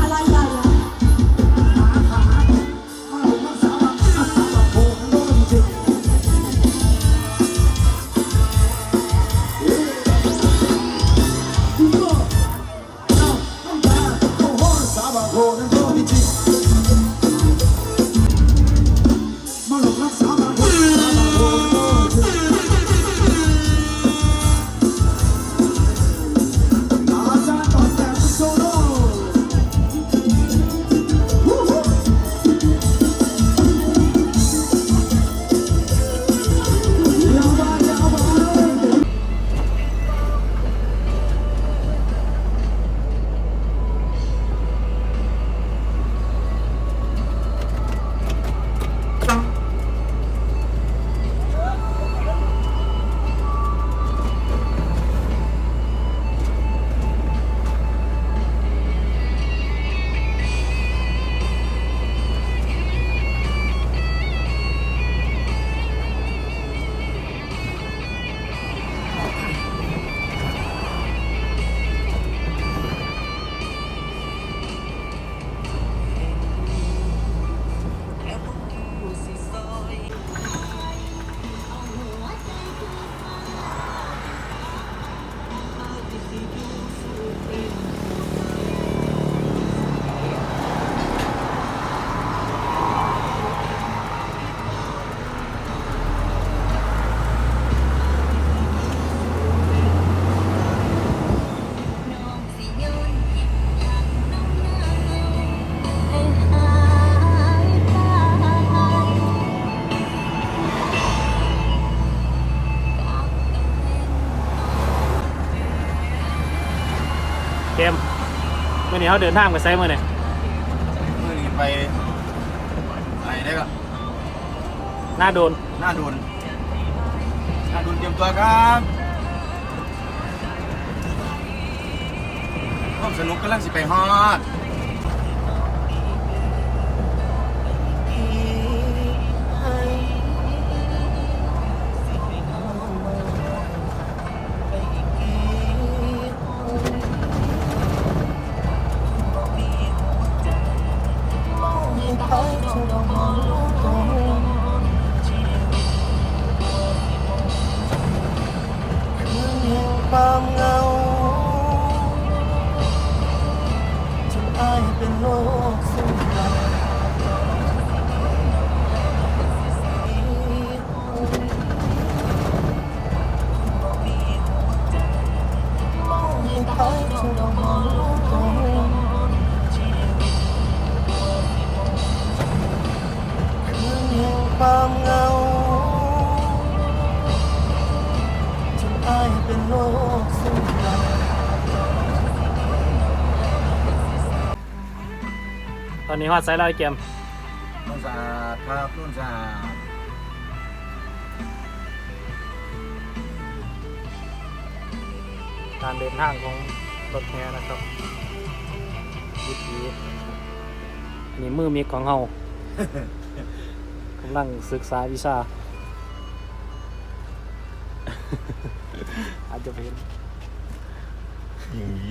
อะไรใหญ่ you. เกมเมื่อนี้เขาเดินทางไปไซเมื่อนี่เมื่อนี้ไปไอ้ได้ก็หน้าโดนหน้าดุนหน้าดุนเตรียมตัวครับความสนุกกำลังสิไปฮอด ค โรคซึมเศร้าตอนนี้ฮอดไซแล้วไอ้เกมนุ่นสะอาดครับนุ่นสะอาดการเดินทางของรถแฮนะครับวิธีอันนี้มือมิกของเฮากำลังศึกษาวิชา อาจจะเป็นหนี